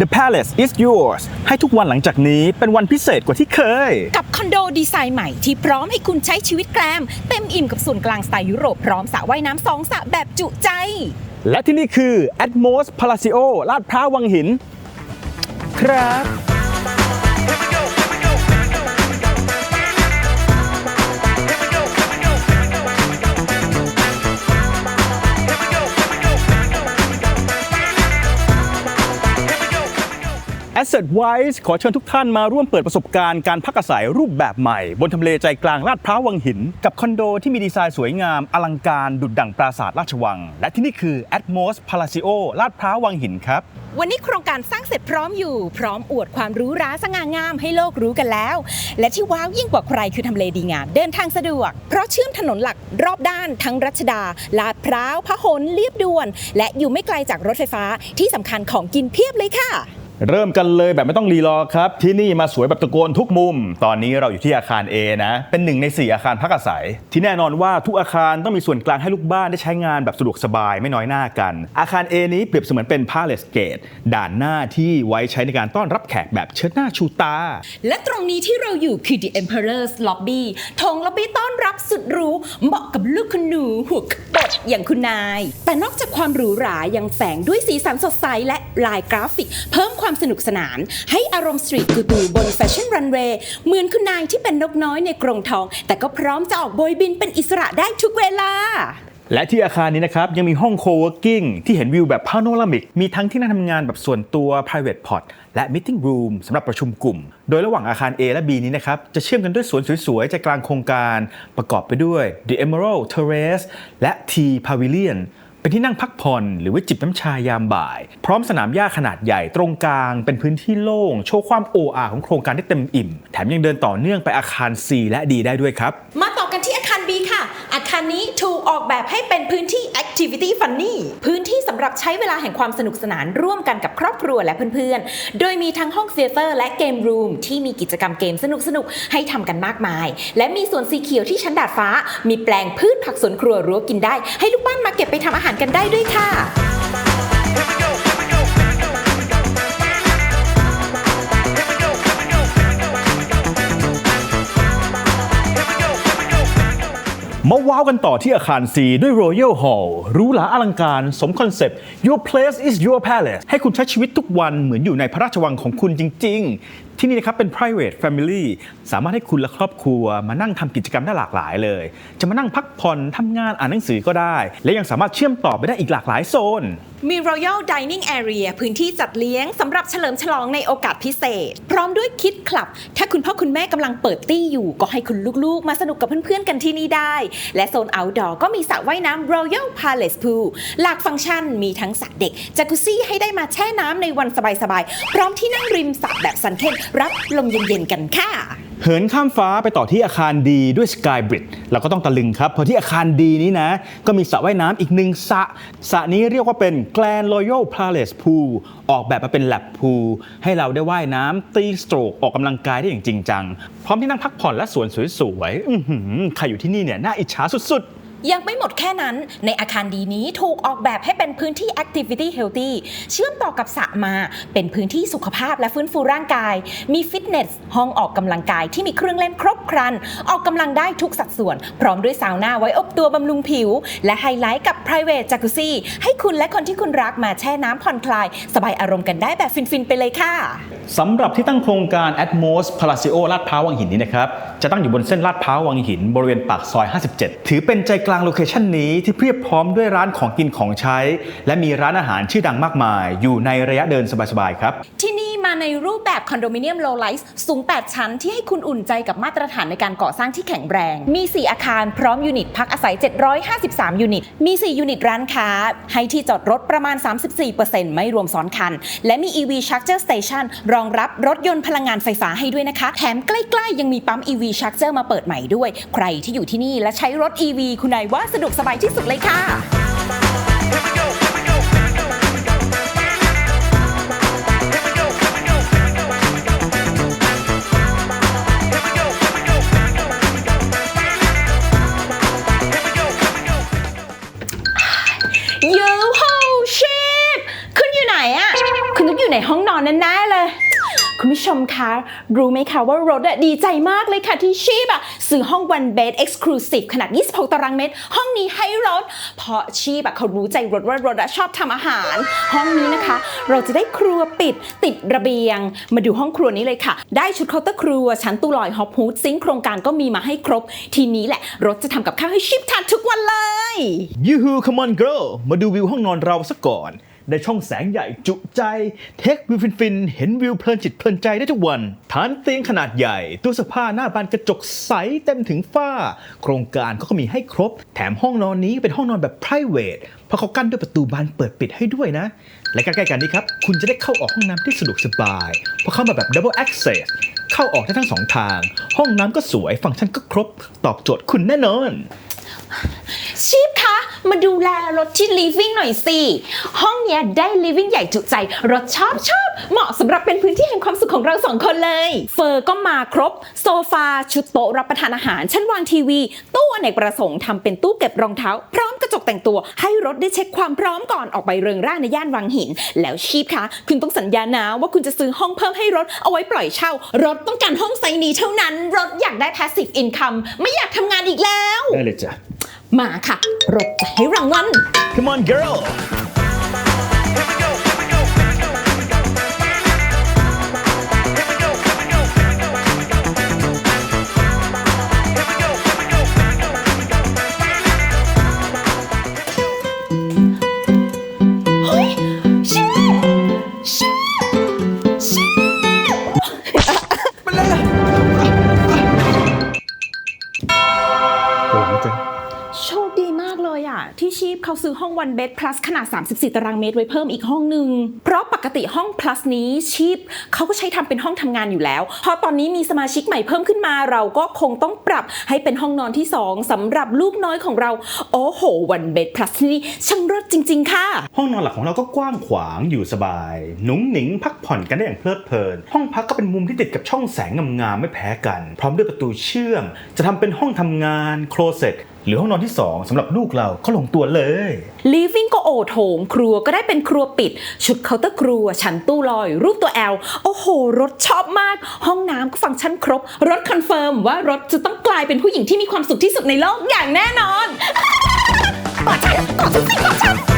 The Palace is yours ให้ทุกวันหลังจากนี้เป็นวันพิเศษกว่าที่เคย กับคอนโดดีไซน์ใหม่ที่พร้อมให้คุณใช้ชีวิตแกรมเต็มอิ่มกับส่วนกลางสไตล์ยุโรปพร้อมสระว่ายน้ำสองสระแบบจุใจ และที่นี่คือ Atmos Palacio ลาดพร้าววังหิน ครับ Asset Wise ขอเชิญทุกท่านมาร่วมเปิดประสบการณ์การพักอาศัยรูปแบบใหม่ บนทำเลใจกลางลาดพร้าววังหิน กับคอนโดที่มีดีไซน์สวยงาม อลังการดุจดั่งปราสาทราชวัง และที่นี่คือ Atmos Palacio ลาดพร้าววังหินครับ วันนี้โครงการสร้างเสร็จพร้อมอยู่ พร้อมอวดความรู้ราสง่างามให้โลกรู้กันแล้ว และที่ว้าวยิ่งกว่าใครคือทำเลดีงาม เดินทางสะดวก เพราะเชื่อมถนนหลักรอบด้านทั้งรัชดา ลาดพร้าวพหลเลียบด่วน และอยู่ไม่ไกลจากรถไฟฟ้าที่สำคัญของกินเพียบเลยค่ะ เริ่มกันเลยแบบไม่ต้องรีรอครับ ที่นี่มาสวยแบบตะโกนทุกมุม ตอนนี้เราอยู่ที่อาคาร A นะ เป็นหนึ่งใน 4 อาคารพักอาศัย ที่แน่นอนว่าทุกอาคารต้องมีส่วนกลางให้ลูกบ้านได้ใช้งานแบบสะดวกสบายไม่น้อยหน้ากัน อาคาร A นี้เปรียบเสมือนเป็น Palace Gate ด่านหน้าที่ไว้ใช้ในการต้อนรับแขกแบบเชิดหน้าชูตา และตรงนี้ที่เราอยู่คือ The Emperor's Lobby ทงล็อบบี้ต้อนรับสุดหรูเหมาะกับลูกคุณหนูหัวขบดอย่างคุณนาย แต่นอกจากความหรูหรายังแฝงด้วยสีสันสดใสและลายกราฟิก เพิ่มความความสนุกสนาน ให้อารมณ์สตรีทกูตูบนแฟชั่นรันเวย์เหมือนคุณนายที่เป็นนกน้อยในกรงทอง แต่ก็พร้อมจะออกโบยบินเป็นอิสระได้ทุกเวลาและที่อาคารนี้นะครับ ยังมีห้อง co-working ที่เห็นวิวแบบพาโนรามิก มีทั้งที่นั่งทำงานแบบส่วนตัว private pod และ meeting room สำหรับประชุมกลุ่ม โดยระหว่างอาคาร A และ B นี้นะครับ จะเชื่อมกันด้วยสวนสวยๆใจกลางโครงการ ประกอบไปด้วย The Emerald Terrace และ T Pavilion เป็นที่นั่งพักผ่อนหรือว่าจิบน้ำชายามบ่าย พร้อมสนามหญ้าขนาดใหญ่ตรงกลาง เป็นพื้นที่โล่ง โชว์ความโออาของโครงการได้เต็มอิ่ม แถมยังเดินต่อเนื่องไปอาคาร C และ D ได้ด้วยครับ มาต่อกันที่อาคาร B ค่ะ อาคารนี้ถูกออกแบบให้เป็นพื้นที่ Activity Funny พื้นที่ หรับใช้เวลาแห่งความสนุกสนานร่วมกันกับครอบครัวและเพื่อนๆ โดยมีทั้งห้องเ h เตอร์และเกมรูมที่มีกิจกรรมเกมสนุกๆ ให้ทำกันมากมาย และมีสวนสีเขียวที่ชั้นดาดฟ้า มีแปลงพืชผักสวนครัวรั้วกินได้ ให้ลูกบ้านมาเก็บไปทำอาหารกันได้ด้วยค่ะ มาว้าวกันต่อที่อาคาร C ด้วย Royal Hall หรูหราอลังการสมคอนเซปต์ Your place is your palace ให้คุณใช้ชีวิตทุกวันเหมือนอยู่ในพระราชวังของคุณจริง ๆ ที่นี่นะครับเป็น private family สามารถให้คุณและครอบครัวมานั่งทำกิจกรรมได้หลากหลายเลย จะมานั่งพักผ่อนทำงานอ่านหนังสือก็ได้ และยังสามารถเชื่อมต่อไปได้อีกหลากหลายโซน มี Royal Dining Area พื้นที่จัดเลี้ยงสำหรับเฉลิมฉลองในโอกาสพิเศษ พร้อมด้วยคิดคลับ ถ้าคุณพ่อคุณแม่กำลังเปิดตี้อยู่ ก็ให้คุณลูกๆ มาสนุกกับเพื่อนๆ กันที่นี่ได้ และโซน Outdoor ก็มีสระว่ายน้ำ Royal Palace Pool หลากฟังก์ชันมีทั้งสระเด็กจักรุซี่ให้ได้มาแช่น้ำในวันสบายๆ พร้อมที่นั่งริมสระแบบสันเข้มรับลมเย็นๆกันค่ะ เหินข้ามฟ้าไปต่อที่อาคารดีด้วยสกายบริดจ์เราก็ต้องตะลึงครับเพราะที่อาคารดีนี้นะ ก็มีสระว่ายน้ำอีกหนึ่งสระสระนี้เรียกว่าเป็นแกลนรอยัลพาเลสพูลออกแบบมาเป็นแลบพูลให้เราได้ว่ายน้ำตีสโตรกออกกำลังกายได้อย่างจริงจัง พร้อมที่นั่งพักผ่อนและสวนสวยๆใครอยู่ที่นี่เนี่ยน่าอิจฉาสุดๆ ยังไม่หมดแค่นั้น ในอาคารดีนี้ถูกออกแบบให้เป็นพื้นที่ Activity Healthy เชื่อมต่อกับสระมา เป็นพื้นที่สุขภาพและฟื้นฟูร่างกาย มีฟิตเนส ห้องออกกำลังกายที่มีเครื่องเล่นครบครัน ออกกำลังได้ทุกสัดส่วน พร้อมด้วยซาวน่าไว้อบตัวบำรุงผิว และไฮไลท์กับ private jacuzzi ให้คุณและคนที่คุณรักมาแช่น้ำผ่อนคลาย สบายอารมณ์กันได้แบบฟินๆไปเลยค่ะสำหรับที่ตั้งโครงการ Atmos Palacio ลาดพร้าววังหินนี้นะครับจะตั้งอยู่บนเส้นลาดพร้าววังหินบริเวณปากซอย 57 ถือเป็นใจกลางโลเคชันนี้ที่เพียบพร้อมด้วยร้านของกินของใช้ และมีร้านอาหารชื่อดังมากมาย อยู่ในระยะเดินสบายๆครับที่นี่ มาในรูปแบบคอนโดมิเนียมโลไลส์สูง 8 ชั้นที่ให้คุณอุ่นใจกับมาตรฐานในการก่อสร้างที่แข็งแรง มี 4 อาคารพร้อมยูนิตพักอาศัย 753 ยูนิต มี 4 ยูนิตร้านค้า ให้ที่จอดรถประมาณ 34%ไม่รวมซ้อนคัน และมี EV Charger Station รองรับรถยนต์พลังงานไฟฟ้าให้ด้วยนะคะ แถมใกล้ ๆ ยังมีปั๊ม EV Charger มาเปิดใหม่ด้วย ใครที่อยู่ที่นี่และใช้รถ EV คุณนายว่าสะดวกสบายที่สุดเลยค่ะ คุณผู้ชมคะ รู้ไหมคะว่ารถดีใจมากเลยค่ะที่ชีพอะซื้อห้อง one bed exclusive ขนาด 26 ตารางเมตร ห้องนี้ให้รถเพราะชีพอะเขารู้ใจรถว่ารถอะชอบทำอาหาร ห้องนี้นะคะ เราจะได้ครัวปิดติดระเบียง มาดูห้องครัวนี้เลยค่ะ ได้ชุดเคาน์เตอร์ครัว ชั้นตู้ลอยฮอปฮูดซิงค์โครงการก็มีมาให้ครบ ทีนี้แหละรถจะทำกับข้าวให้ชีพทานทุกวันเลยยูฮู come on girl มาดูวิวห้องนอนเราซะก่อน ได้ช่องแสงใหญ่จุใจเทควิวฟินๆเห็นวิวเพลินจิตเพลินใจได้ทุกวัน ฐานเตียงขนาดใหญ่ ตู้เสื้อผ้าหน้าบานกระจกใสเต็มถึงฝ้า โครงการเขาก็มีให้ครบ แถมห้องนอนนี้เป็นห้องนอนแบบ p r i v a t เพราะเขากั้นด้วยประตูบานเปิดปิดให้ด้วยนะ และใกล้ๆกันนี้ครับ คุณจะได้เข้าออกห้องน้ำที่สะดวกสบาย เพราะเข้ามาแบบ double access เข้าออกได้ทั้งสองทาง ห้องน้ำก็สวย ฟังก์ชันก็ครบ ตอบโจทย์คุณแน่นอน ชีพคะ มาดูแลรถที่ living หน่อยสิ ห้องเนี้ยได้ living ใหญ่จุใจ รถชอบชอบ เหมาะสำหรับเป็นพื้นที่แห่งความสุขของเราสองคนเลย เฟอร์ก็มาครบ โซฟา ชุดโต๊ะรับประทานอาหาร ชั้นวางทีวี ตู้อเนกประสงค์ทำเป็นตู้เก็บรองเท้า พร้อมกระจกแต่งตัว ให้รถได้เช็คความพร้อมก่อนออกไปเริงร่าในย่านวังหิน แล้วชีพคะคุณต้องสัญญานะว่าคุณจะซื้อห้องเพิ่มให้รถเอาไว้ปล่อยเช่า รถต้องการห้องไซส์นี้เท่านั้น รถอยากได้ passive income ไม่อยากทำงานอีกแล้ว ได้เลยจ้ะ มาค่ะรบจะให้รางวัล Come on girl เลยอะที่ชีพเขาซื้อห้อง one bed plus ขนาด 34 ตารางเมตรไว้เพิ่มอีกห้องหนึ่งเพราะปกติห้อง plus นี้ชีพเขาก็ใช้ทำเป็นห้องทำงานอยู่แล้ว พอตอนนี้มีสมาชิกใหม่เพิ่มขึ้นมาเราก็คงต้องปรับให้เป็นห้องนอนที่ 2สำหรับลูกน้อยของเรา โอ้โห one bed plus นี่ช่างเลิศจริง ๆ ค่ะ ห้องนอนหลักของเราก็กว้างขวางอยู่สบาย หนุ่งหนิงพักผ่อนกันได้อย่างเพลิดเพลิน ห้องพักก็เป็นมุมที่ติดกับช่องแสงงามๆไม่แพ้กัน พร้อมด้วยประตูเชื่อม จะทำเป็นห้องทำงานโคลเซ็ต หรือห้องนอนที่ 2สำหรับลูกเราก็ลงตัวเลย living ก็โอโถง ครัวก็ได้เป็นครัวปิด ชุดเคาน์เตอร์ครัว ชั้นตู้ลอย รูปตัว L โอ้โห รถชอบมาก ห้องน้ำก็ฟังก์ชันครบ รถคอนเฟิร์มว่ารถจะต้องกลายเป็นผู้หญิงที่มีความสุขที่สุดในโลกอย่างแน่นอนกอดฉันกอดฉันสิกอดฉัน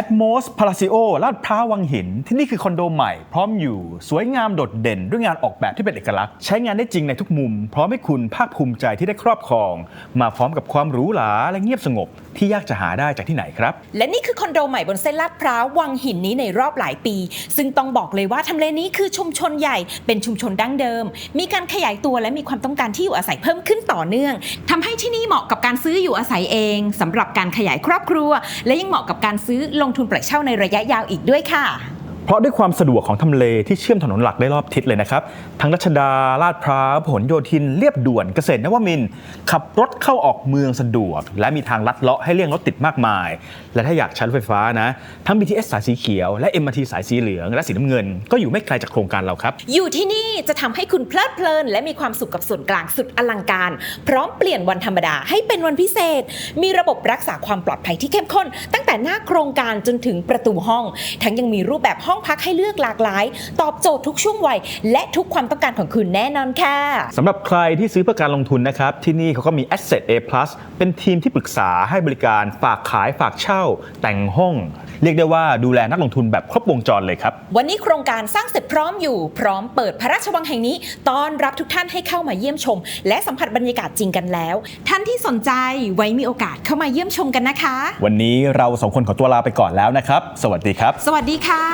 Atmos Palacio ลาดพร้าววังหิน ที่นี่คือคอนโดใหม่พร้อมอยู่สวยงามโดดเด่น ด้วยงานออกแบบที่เป็นเอกลักษณ์ ใช้งานได้จริงในทุกมุม พร้อมให้คุณภาคภูมิใจที่ได้ครอบครอง มาพร้อมกับความหรูหราและเงียบสงบ ที่ยากจะหาได้จากที่ไหนครับ และนี่คือคอนโดใหม่บนเส้นลาดพร้าววังหินนี้ในรอบหลายปี ซึ่งต้องบอกเลยว่าทำเลนี้คือชุมชนใหญ่เป็นชุมชนดั้งเดิม มีการขยายตัวและมีความต้องการที่อยู่อาศัยเพิ่มขึ้นต่อเนื่องทำให้ที่นี่เหมาะกับการซื้ออยู่อาศัยเองสำหรับการขยายครอบครัว และยังเหมาะกับการซื้อลงทุนปล่อยเช่าในระยะยาวอีกด้วยค่ะ เพราะด้วยความสะดวกของทำเลที่เชื่อมถนนหลักได้รอบทิศเลยนะครับ ทั้งรัชดา ลาดพร้าวผลโยธินเรียบด่วนเกษตรนวมินทร์ขับรถเข้าออกเมืองสะดวก และมีทางลัดเลาะให้เลี่ยงรถติดมากมาย และถ้าอยากใช้รถไฟฟ้านะ ทั้ง BTS สายสีเขียวและ MRT สายสีเหลืองและสีน้ำเงิน ก็อยู่ไม่ไกลจากโครงการเราครับ อยู่ที่นี่จะทำให้คุณเพลิดเพลิน และมีความสุขกับส่วนกลางสุดอลังการ พร้อมเปลี่ยนวันธรรมดาให้เป็นวันพิเศษ มีระบบรักษาความปลอดภัยที่เข้มข้น ตั้งแต่หน้าโครงการจนถึงประตูห้อง ทั้งยังมีรูปแบบห้ององพักให้เลือกหลากหลาย ตอบโจทย์ทุกช่วงวัย และทุกความต้องการของคุณแน่นอนค่ะสำหรับใครที่ซื้อเพื่อการลงทุนนะครับ ที่นี่เขาก็มี Asset A Plus เป็นทีมที่ปรึกษาให้บริการฝากขายฝากเช่า แต่งห้อง เรียกได้ว่าดูแลนักลงทุนแบบครบวงจรเลยครับ วันนี้โครงการสร้างเสร็จพร้อมอยู่พร้อมเปิดพระราชวังแห่งนี้ต้อนรับทุกท่านให้เข้ามาเยี่ยมชม และสัมผัสบรรยากาศจริงกันแล้ว ท่านที่สนใจไว้มีโอกาสเข้ามาเยี่ยมชมกันนะคะ วันนี้เราสองคนขอตัวลาไปก่อนแล้วนะครับ สวัสดีครับ สวัสดีค่ะ